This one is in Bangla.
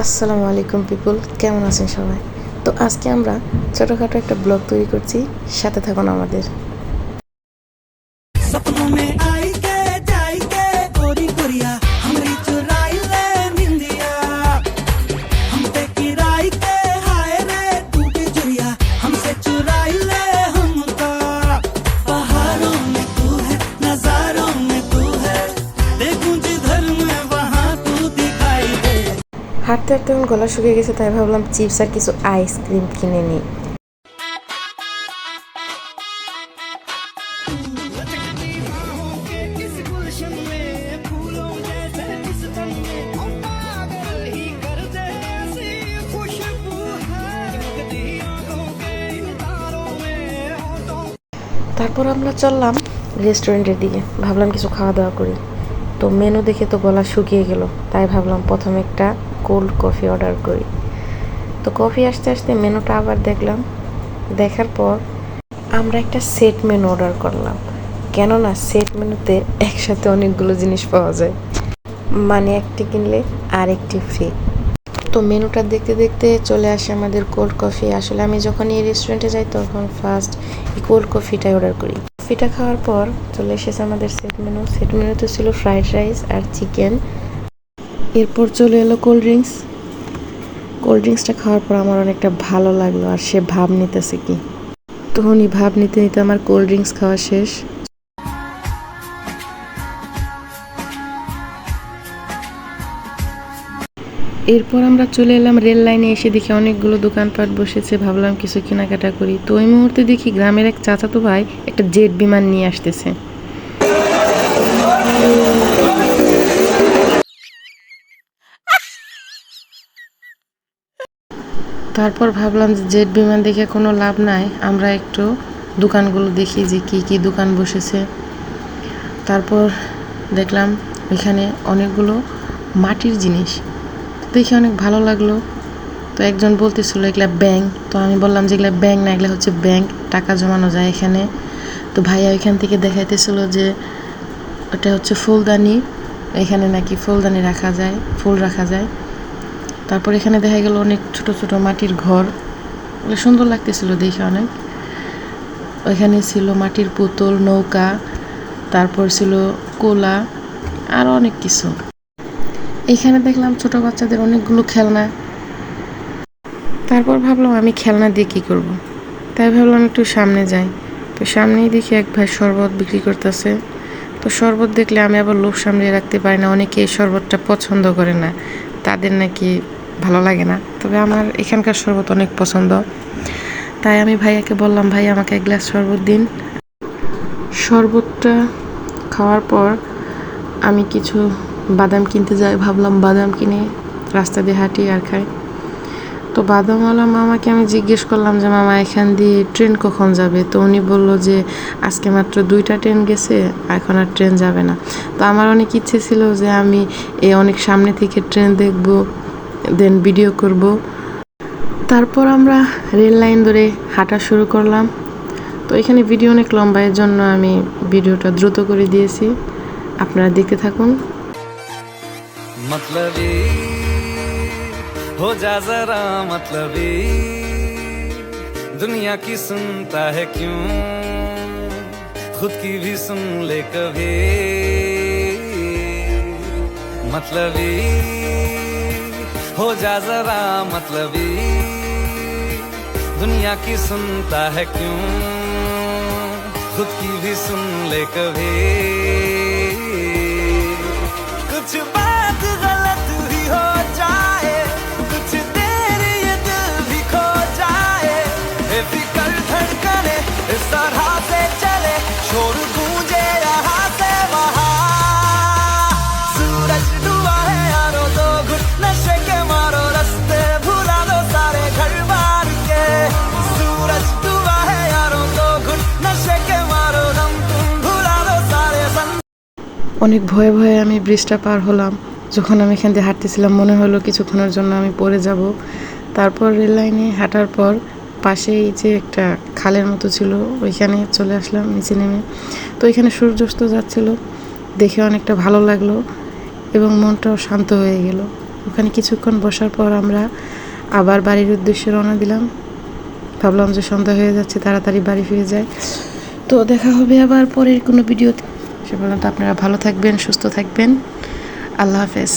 আসসালামু আলাইকুম পিপুল কেমন আছেন সবাই? তো আজকে আমরা ছোটোখাটো একটা ব্লগ তৈরি করছি। সাথে থাকুন আমাদের। হাঁটতে হাঁটতে এখন গলা শুকিয়ে গেছে, তাই ভাবলাম চিপস আর কিছু আইসক্রিম কিনে নিই। তারপর আমরা চললাম রেস্টুরেন্টের দিকে। ভাবলাম কিছু খাওয়া দাওয়া করি। তো মেনু দেখে তো গলা শুকিয়ে গেল, তাই ভাবলাম প্রথমে একটা কোল্ড কফি অর্ডার করি। তো কফি আসতে আসতে মেনুটা আবার দেখলাম। দেখার পর আমরা একটা সেট মেনু অর্ডার করলাম। কেননা সেট মেনুতে একসাথে অনেকগুলো জিনিস পাওয়া যায়। মানে একটি কিনলে আরেকটি ফ্রি তো মেনুটা দেখতে দেখতে চলে আসে আমাদের কোল্ড কফি আসলে আমি যখন এই রেস্টুরেন্টে যাই, তখন ফার্স্ট এই কোল্ড কফিটাই অর্ডার করি। কফিটা খাওয়ার পর চলে এসেছে আমাদের সেট মেনু সেট মেনুতে ছিল ফ্রাইড রাইস আর চিকেন এরপর চলে এলো কোল্ড ড্রিঙ্কস কোল্ড ড্রিঙ্কসটা খাওয়ার পর আমার অনেকটা ভালো লাগল আর সে ভাব নিতেছে কি। তো উনি ভাব নিতে নিতে আমার কোল্ড ড্রিঙ্কস খাওয়া শেষ। এরপর আমরা চলে এলাম রেল লাইনে এসে দেখি অনেকগুলো দোকানপাট বসেছে, ভাবলাম কিছু কেনাকাটা করি। তো ওই মুহূর্তে দেখি গ্রামের এক চাচাতো ভাই একটা জেট বিমান নিয়ে আসতেছে। তারপর ভাবলাম যে জেট বিমান দেখে কোনো লাভ নাই, আমরা একটু দোকানগুলো দেখি যে কি কি দোকান বসেছে। তারপর দেখলাম এখানে অনেকগুলো মাটির জিনিস। দেখে অনেক ভালো লাগল। তো একজন বলতেছিল, এগুলা ব্যাংক। তো আমি বললাম যে, এগুলা ব্যাংক না, এগুলা হচ্ছে ব্যাংক, টাকা জমানো যায় এখানে। তো ভাইয়া এখান থেকে দেখাইতেছিল যে, ওটা হচ্ছে ফুলদানি। এখানে নাকি ফুলদানি রাখা যায়, ফুল রাখা যায়। তারপর এখানে দেখা গেল অনেক ছোট ছোট মাটির ঘর। সুন্দর লাগতেছিল দেখে অনেক। ওইখানে ছিল মাটির পুতুল, নৌকা, তারপর ছিল কোলা আরও অনেক কিছু। এখানে দেখলাম ছোট বাচ্চাদের অনেকগুলো খেলনা। তারপর ভাবলাম আমি খেলনা দিয়ে কী করব। তাই ভাবলাম একটু সামনে যাই। তো সামনেই দেখি এক ভাই শরবত বিক্রি করতেছে। তো শরবত দেখলে আমি আবার লোভ সামলিয়ে রাখতে পারি না। অনেকে এই শরবতটা পছন্দ করে না। তাদের নাকি ভালো লাগে না। তবে আমার এখানকার শরবত অনেক পছন্দ। তাই আমি ভাইয়াকে বললাম, ভাই, আমাকে এক গ্লাস শরবত দিন। শরবতটা খাওয়ার পর আমি কিছু বাদাম কিনতে যাই। ভাবলাম বাদাম কিনে রাস্তা দিয়ে হাঁটি আর খাই। তো বাদামওয়ালা মামাকে আমি জিজ্ঞেস করলাম যে, মামা, এখান দিয়ে ট্রেন কখন যাবে? তো উনি বলল যে, আজকে মাত্র দুইটা ট্রেন গেছে, এখন আর ট্রেন যাবে না। তো আমার অনেক ইচ্ছে ছিল যে আমি এই অনেক সামনে থেকে ট্রেন দেখব। দেন ভিডিও করব তারপর আমরা রেল লাইন ধরে হাঁটা শুরু করলাম তো এখানে ভিডিও অনেক লম্বা এর জন্য আমি ভিডিওটা দ্রুত করে দিয়েছি আপনারা দেখতে থাকুন मतलबी हो जा जरा मतलबी दुनिया की सुनता है क्यों खुद की भी सुन ले कभी मतलबी हो जा जरा मतलबी। दुनिया की सुनता है क्यों? खुद की भी सुन ले कभी। कुछ অনেক ভয়ে ভয়ে আমি ব্রিজটা পার হলাম। যখন আমি এখান দিয়ে হাঁটতেছিলাম, মনে হলো কিছুক্ষণের জন্য আমি পড়ে যাব। তারপর রেল লাইনে হাঁটার পর পাশেই যে একটা খালের মতো ছিল, ওইখানে চলে আসলাম, নিচে নেমে। তো এখানে সূর্যাস্ত যাচ্ছিল, দেখে অনেকটা ভালো লাগল এবং মনটাও শান্ত হয়ে গেল। ওখানে কিছুক্ষণ বসার পর আমরা আবার বাড়ির উদ্দেশ্যে রওনা দিলাম। ভাবলাম যে সন্ধ্যা হয়ে যাচ্ছে, তাড়াতাড়ি বাড়ি ফিরে যায় তো দেখা হবে আবার পরের কোনো ভিডিওতে। সে পর্যন্ত আপনারা ভালো থাকবেন সুস্থ থাকবেন। আল্লাহ হাফেজ।